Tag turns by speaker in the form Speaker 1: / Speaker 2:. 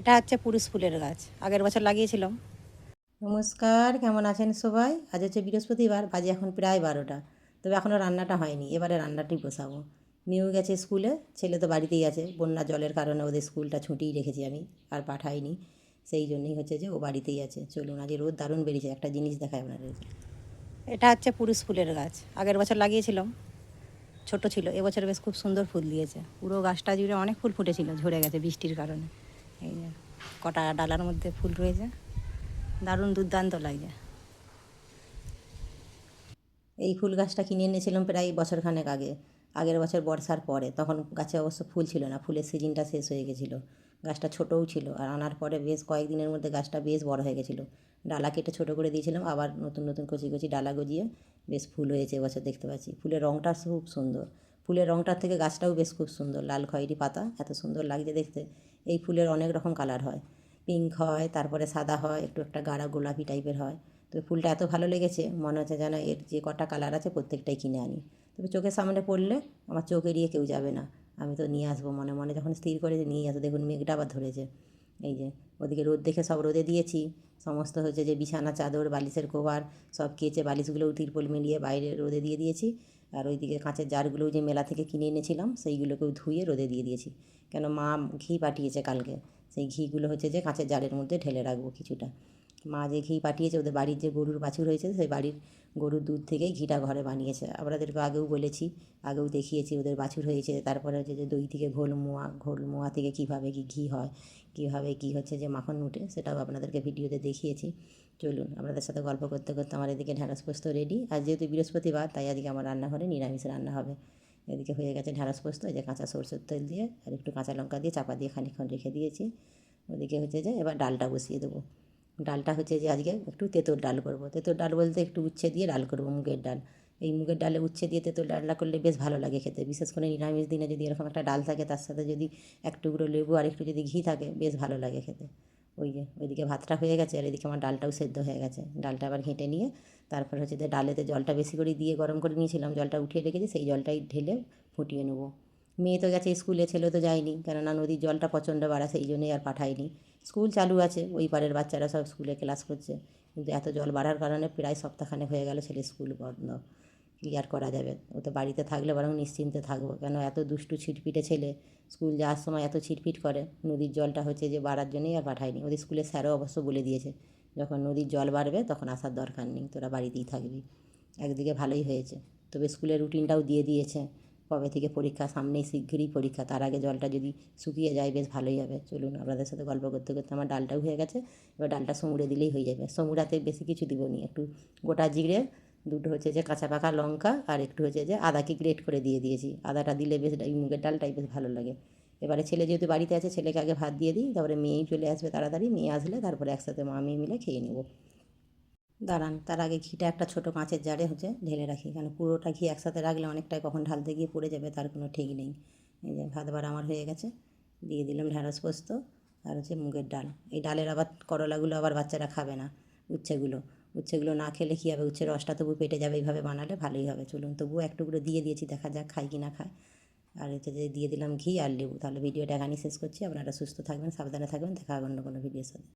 Speaker 1: এটা হচ্ছে পুরুষ ফুলের গাছ। আগের বছর লাগিয়েছিলাম।
Speaker 2: নমস্কার কেমন আছেন সবাই? আজ হচ্ছে বৃহস্পতিবার বাজে এখন প্রায় বারোটা। তবে এখনও রান্নাটা হয়নি এবারে রান্নাটি বসাবো। মেয়েও গেছে স্কুলে ছেলে তো বাড়িতেই আছে। বন্যা জলের কারণে ওদের স্কুলটা ছুটিই রেখেছি আমি আর পাঠাইনি। সেই জন্যই হচ্ছে যে ও বাড়িতেই আছে। চলুন আজ রোদ দারুণ বেরিয়েছে একটা জিনিস দেখায় আপনাদের।
Speaker 1: এটা হচ্ছে পুরুষ ফুলের গাছ। আগের বছর লাগিয়েছিলাম ছোট ছিল এবছর বেশ খুব সুন্দর ফুল দিয়েছে। পুরো গাছটা জুড়ে অনেক ফুল ফুটেছিল ঝরে গেছে বৃষ্টির কারণে। এই যে, কটা ডালার মধ্যে ফুল রয়েছে। দারুণ দুর্দান্ত লাগছে।
Speaker 2: এই ফুল গাছটা কিনে এনেছিলাম প্রায় বছরখানেক আগে। আগের বছর বর্ষার পরে। তখন গাছে অবশ্য ফুল ছিল না। ফুলের সিজনটা শেষ হয়ে গেছিল। গাছটা ছোটও ছিল। আর আনার পরে বেশ কয়েকদিনের মধ্যে গাছটা বেশ বড় হয়ে গেছিল। ডালা কেটে ছোটো করে দিয়েছিলাম। আবার নতুন নতুন কচি কচি ডালা গজিয়ে বেশ ফুল হয়েছে এবছর দেখতে পাচ্ছি। ফুলের রঙটা খুব সুন্দর। ফুলের রঙটার থেকে গাছটাও বেশ খুব সুন্দর। লাল খয়েরি পাতা, এত সুন্দর লাগছে দেখতে। এই ফুলের অনেক রকম কালার হয়। পিঙ্ক হয়, তারপরে সাদা হয়, একটু একটা গাঢ়া গোলাপি টাইপের হয়। তো ফুলটা এত ভালো লেগেছে, মনে হচ্ছে যেন এর যে কটা কালার আছে প্রত্যেকটাই কিনে আনি। তবে চোখের সামনে পড়লে আমার চোখ এড়িয়ে কেউ যাবে না। আমি তো নিয়ে আসব মনে মনে যখন স্থির করে যে নিয়ে আসব। দেখুন মেঘটা আবার ধরেছে। এই যে ওদিকে রোদ দেখে সব রোদে দিয়েছি। সমস্ত হচ্ছে যে বিছানা, চাদর, বালিশের কভার, সব কেচে বালিশগুলোও তিরপল মিলিয়ে বাইরে রোদে দিয়ে দিয়েছি। আর ওইদিকে কাঁচের জারগুলো যে মেলা থেকে কিনে এনেছিলাম, সেইগুলোকেও ধুয়ে রোদে দিয়ে দিয়েছি। কেন মা ঘি পাঠিয়েছে কালকে, সেই ঘিগুলো হচ্ছে যে কাঁচের জারের মধ্যে ঢেলে রাখব কিছুটা। মা যে ঘি পাঠিয়েছে, ওদের বাড়ির যে গরুর বাছুর হয়েছে, সেই বাড়ির গরুর দুধ থেকেই ঘিটা ঘরে বানিয়েছে। আপনাদেরকে আগেও বলেছি, আগেও দেখিয়েছি ওদের বাছুর হয়েছে। তারপরে হচ্ছে যে দই থেকে ঘোল মোয়া ঘোল মোয়া থেকে কীভাবে কী ঘি হয়, কীভাবে কী হচ্ছে যে মাখন উঠে, সেটাও আপনাদেরকে ভিডিওতে দেখিয়েছি। চলুন, আপনাদের সাথে গল্প করতে করতে আমার এদিকে ঢ্যাঁড়স পোস্ত রেডি আর যেহেতু বৃহস্পতিবার, তাই আজকে আমার রান্নাঘরে নিরামিষ রান্না হবে। এদিকে হয়ে গেছে ঢ্যাঁড়স পোস্ত এই যে কাঁচা সরষের তেল দিয়ে, আর একটু কাঁচা লঙ্কা দিয়ে চাপা দিয়ে খানিকক্ষণ রেখে দিয়েছি। ওদিকে হচ্ছে যে এবার ডালটা বসিয়ে দেবো। ডালটা হচ্ছে যে আজকে একটু তেঁতোর ডাল করব। তেঁতোর ডাল বলতে একটু উচ্ছে দিয়ে ডাল করব মুগের ডাল। এই মুগের ডালে উচ্ছে দিয়ে তেঁতোর ডালটা করলে বেশ ভালো লাগে খেতে। বিশেষ করে নিরামিষ দিনে যদি এরকম একটা ডাল থাকে, তার সাথে যদি এক টুকরো লেবু আর একটু যদি ঘি থাকে, বেশ ভালো লাগে খেতে। ওই যে, ওইদিকে ভাতটা হয়ে গেছে আর এদিকে আমার ডালটাও সেদ্ধ হয়ে গেছে। ডালটা আবার ঘেঁটে নিয়ে তারপর হচ্ছে যে ডালেতে জলটা বেশি করে দিয়ে গরম করে নিয়েছিলাম, জলটা উঠিয়ে রেখেছি, সেই জলটাই ঢেলে ফুটিয়ে নেব। মেয়ে তো গেছে স্কুলে, ছেলে তো যায়নি। কেননা নদীর জলটা প্রচণ্ড বাড়া, সেই জন্যই আর পাঠায়নি। স্কুল চালু আছে, ওই পারের বাচ্চারা সব স্কুলে ক্লাস করছে। কিন্তু এত জল বাড়ার কারণে প্রায় সপ্তাহখানেক হয়ে গেল ছেলে স্কুল বন্ধ। কী আর করা যাবে? ও তো বাড়িতে থাকলে বরং নিশ্চিন্তে থাকব। কেন এত দুষ্টু ছিটপিটে ছেলে স্কুল যাওয়ার সময় এত ছিটপিট করে? নদীর জলটা হচ্ছে যে বাড়ার জন্যই আর পাঠায়নি। ওদের স্কুলের স্যারও অবশ্য বলে দিয়েছে, যখন নদীর জল বাড়বে তখন আসার দরকার নেই, তোরা বাড়িতেই থাকবি। একদিকে ভালোই হয়েছে, তবে স্কুলের রুটিনটাও দিয়ে দিয়েছে। কবে থেকে পরীক্ষা, সামনেই শিগগিরই পরীক্ষা, তার আগে জলটা যদি শুকিয়ে যায়, বেশ ভালোই হবে। চলুন আপনাদের সাথে গল্প করতে করতে আমার ডালটাও হয়ে গেছে, এবার ডালটা সমুড়ে দিলেই হয়ে যাবে। সমুড়াতে বেশি কিছু দিব নি, একটু গোটা জিরে, দুটো হচ্ছে যে কাঁচা পাকা লঙ্কা আর একটু হচ্ছে যে আদাকে গ্রেট করে দিয়ে দিয়েছি। আদাটা দিলে বেশ মুগের ডালটাই বেশ ভালো লাগে। এবারে ছেলে যেহেতু বাড়িতে আছে, ছেলেকে আগে ভাত দিয়ে দিই, তারপরে মেয়েই চলে আসবে তাড়াতাড়ি, মেয়ে আসলে তারপরে একসাথে মা, মেয়ে মিলে খেয়ে নেব। দাঁড়ান, তার আগে ঘিটা একটা ছোটো কাঁচের জারে হচ্ছে ঢেলে রাখি। কারণ পুরোটা ঘি একসাথে রাখলে অনেকটাই কখন ঢালতে গিয়ে পড়ে যাবে, তার কোনো ঠিক নেই। এই যে ভাত বার আমার হয়ে গেছে, দিয়ে দিলাম ঢ্যাঁড়স পোস্ত আর হচ্ছে মুগের ডাল। এই ডালের আবার করলাগুলো আবার বাচ্চারা খাবে না, উচ্ছেগুলো। উচ্ছেগুলো না খেলে কী হবে? উচ্ছের রসটা তবু পেটে যাবে, এইভাবে বানালে ভালোই হবে। চলুন, তবুও এক টুকরো দিয়ে দিয়েছি, দেখা যাক খাই কি না খায়। আর হচ্ছে যে দিয়ে দিলাম ঘি আর লেবু। তাহলে ভিডিওটা এখানেই শেষ করছি। আপনারা সুস্থ থাকবেন, সাবধানে থাকবেন। দেখা হবে অন্য কোনো ভিডিওর সাথে।